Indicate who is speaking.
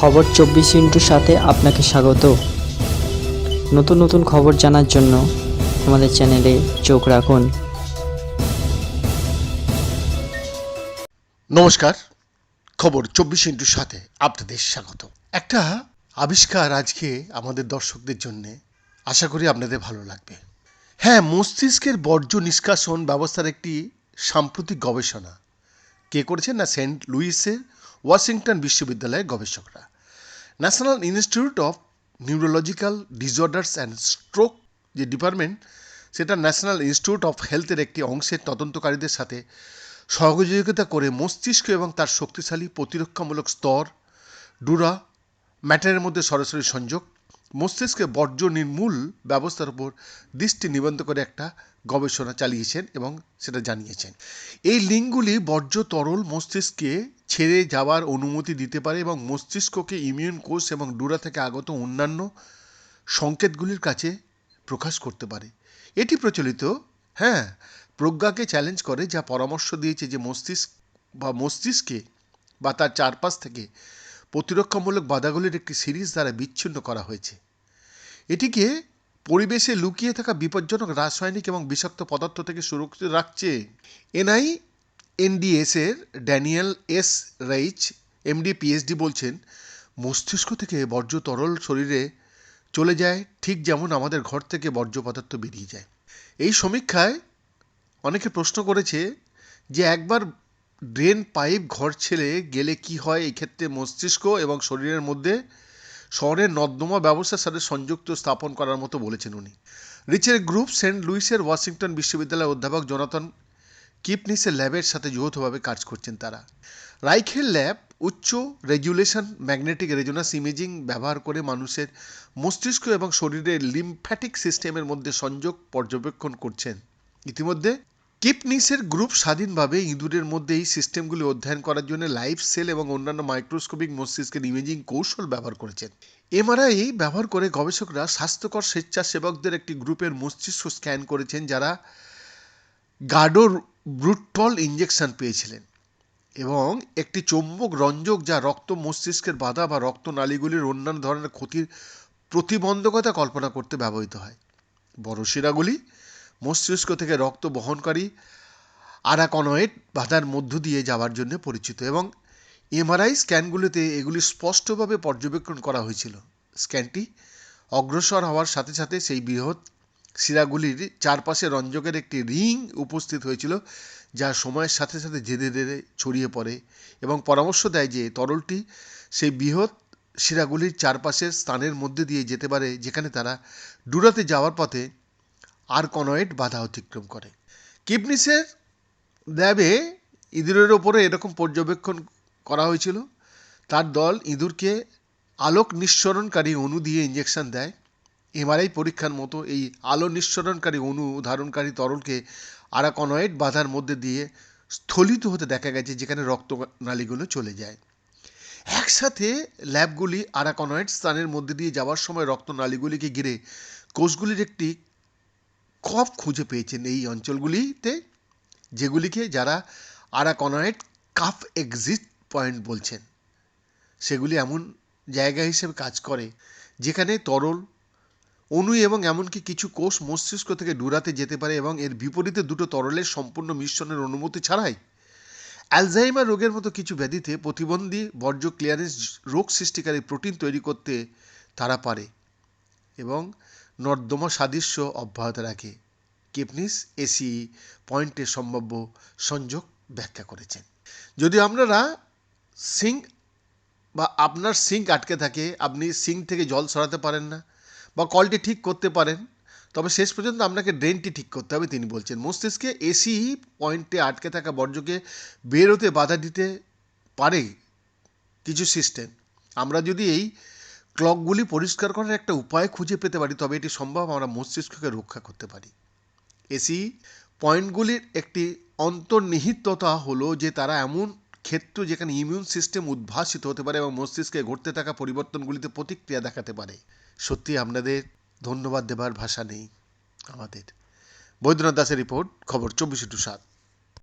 Speaker 1: খবর চব্বিশ ইন্টুর সাথে আপনাকে স্বাগত। নতুন নতুন খবর জানার জন্য আমাদের চ্যানেলে চোখ রাখুন।
Speaker 2: নমস্কার, খবর চব্বিশ ইন্টুর সাথে আপনাদের স্বাগত। একটা আবিষ্কার আজকে আমাদের দর্শকদের জন্য আশা করি আপনাদের ভালো লাগবে। হ্যাঁ মস্তিষ্কের বর্জ্য নিষ্কাশন ব্যবস্থার একটি সাম্প্রতিক গবেষণা। কে করেছেন না সেন্ট লুইসের ওয়াশিংটন বিশ্ববিদ্যালয়ের গবেষকরা? National Institute of Neurological Disorders and Stroke যে ডিপার্টমেন্ট সেটা ন্যাশনাল ইনস্টিটিউট অফ হেলথের একটি অংশের তদন্তকারীদের সাথে সহযোগিতা করে মস্তিষ্ক এবং তার শক্তিশালী প্রতিরক্ষামূলক স্তর, ডুরা, ম্যাটারের মধ্যে সরাসরি সংযোগ মস্তিষ্কে বর্জ্য নির্মূল ব্যবস্থার উপর দৃষ্টি নিবন্ধ করে একটা গবেষণা চালিয়েছেন এবং সেটা জানিয়েছেন। এই লিঙ্কগুলি বর্জ্য তরল মস্তিষ্কে ছেড়ে যাওয়ার অনুমতি দিতে পারে এবং মস্তিষ্ককে ইমিউন কোষ এবং ডুরা থেকে আগত অন্যান্য সংকেতগুলির কাছে প্রকাশ করতে পারে। এটি প্রচলিত হ্যাঁ প্রজ্ঞাকে চ্যালেঞ্জ করে যা পরামর্শ দিয়েছে যে মস্তিষ্ক বা মস্তিষ্কে বা তার চারপাশ থেকে প্রতিরক্ষামূলক বাধাগুলির একটি সিরিজ দ্বারা বিচ্ছিন্ন করা হয়েছে। এটিকে পরিবেশে লুকিয়ে থাকা বিপজ্জনক রাসায়নিক এবং বিষাক্ত পদার্থ থেকে সুরক্ষিত রাখছে। এনআই এনডিএসের Daniel S Reich, MD, PhD বলছেন, মস্তিষ্ক থেকে বর্জ্য তরল শরীরে চলে যায় ঠিক যেমন আমাদের ঘর থেকে বর্জ্য পদার্থ বেরিয়ে যায়। এই সমীক্ষায় অনেকে প্রশ্ন করেছে যে একবার ড্রেন পাইপ ঘর ছেড়ে গেলে কি হয় এই ক্ষেত্রে মস্তিষ্ক এবং শরীরের মধ্যে শহরের নর্দমা ব্যবস্থার সাথে সংযুক্ত স্থাপন করার মতো বলেছেন উনি। রিচের গ্রুপ সেন্ট লুইসের ওয়াশিংটন বিশ্ববিদ্যালয়ের অধ্যাপক জনাতন কিপনিসের ল্যাবের সাথে যৌথভাবে কাজ করছেন তারা। রাইখেল ল্যাব উচ্চ রেজুলেশন, ম্যাগনেটিক রেজোনাস ইমেজিং ব্যবহার করে মানুষের মস্তিষ্ক এবং শরীরের লিম্ফ্যাটিক সিস্টেমের মধ্যে সংযোগ পর্যবেক্ষণ করছেন। ইতিমধ্যে কিপনিসের গ্রুপ স্বাধীনভাবে ইঁদুরের মধ্যে এই সিস্টেমগুলি অধ্যয়ন করার জন্য লাইফ সেল এবং অন্যান্য মাইক্রোস্কোপিক মস্তিষ্কের ইমেজিং কৌশল ব্যবহার করেছেন। এমআরআই ব্যবহার করে গবেষকরা স্বাস্থ্যকর স্বেচ্ছাসেবকদের একটি গ্রুপের মস্তিষ্ক স্ক্যান করেছেন যারা গাডোর ব্রুটল ইঞ্জেকশন পেয়েছিলেন এবং একটি চৌম্বক রঞ্জক যা রক্ত মস্তিষ্কের বাধা বা রক্তনালীগুলির অন্যান্য ধরনের ক্ষতির প্রতিবন্ধকতা কল্পনা করতে ব্যবহৃত হয়। বড় শিরাগুলি মস্তিষ্ক থেকে রক্ত বহনকারী আরাকনয়েড বাধার মধ্য দিয়ে যাওয়ার জন্য পরিচিত এবং এমআরআই স্ক্যানগুলিতে এগুলি স্পষ্টভাবে পর্যবেক্ষণ করা হয়েছিল। স্ক্যানটি অগ্রসর হওয়ার সাথে সাথে সেই বৃহৎ শিরাগুলির চারপাশে রঞ্জকের একটি রিং উপস্থিত হয়েছিল, যা সময়ের সাথে সাথে ধীরে ধীরে ছড়িয়ে পড়ে এবং পরামর্শ দেয় যে তরলটি সেই বৃহৎ শিরাগুলির চারপাশের স্থানের মধ্যে দিয়ে যেতে পারে, যেখানে তারা ডুরাতে যাওয়ার পথে আর্কনয়েড বাধা অতিক্রম করে। কিপনিসের ল্যাবে ইঁদুরের ওপরে এরকম পর্যবেক্ষণ করা হয়েছিল। তার দল ইঁদুরকে আলোক নিঃসরণকারী অণু দিয়ে ইঞ্জেকশন দেয়। এমআরআই পরীক্ষার মতো এই আলো নিঃসরণকারী অণু ধারণকারী তরলকে আরাকনয়েড বাধার মধ্যে দিয়ে স্থলিত হতে দেখা গেছে, যেখানে রক্তনালীগুলো চলে যায়। একসাথে ল্যাবগুলি আরাকনয়েড স্থানের মধ্যে দিয়ে যাওয়ার সময় রক্তনালীগুলিকে ঘিরে কোষগুলির একটি কফ খুঁজে পেয়েছেন এই অঞ্চলগুলিতে, যেগুলিকে যারা আরাকনয়েড কাফ এক্সিট পয়েন্ট বলছেন। সেগুলি এমন জায়গা হিসেবে কাজ করে, যেখানে তরল অণু এবং এমনকি কিছু কোষ মস্তিষ্ক থেকে ডুরাতে যেতে পারে এবং এর বিপরীতে দুটো তরলের সম্পূর্ণ মিশ্রণের অনুমতি ছাড়াই। অ্যালজাইমার রোগের মতো কিছু ব্যাধিতে প্রতিবন্ধী বর্জ্য ক্লিয়ারেন্স রোগ সৃষ্টিকারী প্রোটিন তৈরি করতে তারা পারে এবং নর্দমা সাদৃশ্য অব্যাহত রাখে। কিপনিস এসি পয়েন্টের সম্ভাব্য সংযোগ ব্যাখ্যা করেছেন। যদি আপনারা সিঙ্ক বা আপনার সিঙ্ক আটকে থাকে, আপনি সিঙ্ক থেকে জল সরাতে পারেন না বা কলটি ঠিক করতে পারেন, তবে শেষ পর্যন্ত আপনাকে ড্রেনটি ঠিক করতে হবে, তিনি বলছেন। মস্তিষ্কে এসি পয়েন্টে আটকে থাকা বর্জ্যকে বেরোতে বাধা দিতে পারে কিছু সিস্টেম। আমরা যদি এই ক্লকগুলি পরিষ্কার করার একটা উপায় খুঁজে পেতে পারি, তবে এটি সম্ভব আমরা মস্তিষ্ককে রক্ষা করতে পারি। এসি, পয়েন্টগুলির একটি অন্তর্নিহিততা হলো যে তারা এমন ক্ষেত্র যেখানে ইমিউন সিস্টেম উদ্ভাসিত হতে পারে এবং মস্তিষ্কে ঘটতে থাকা পরিবর্তনগুলিতে প্রতিক্রিয়া দেখাতে পারে। সত্যি আপনাদের ধন্যবাদ দেবার ভাষা নেই আমাদের। বৈদ্যনাথ দাসের রিপোর্ট, খবর চব্বিশে টু সাত।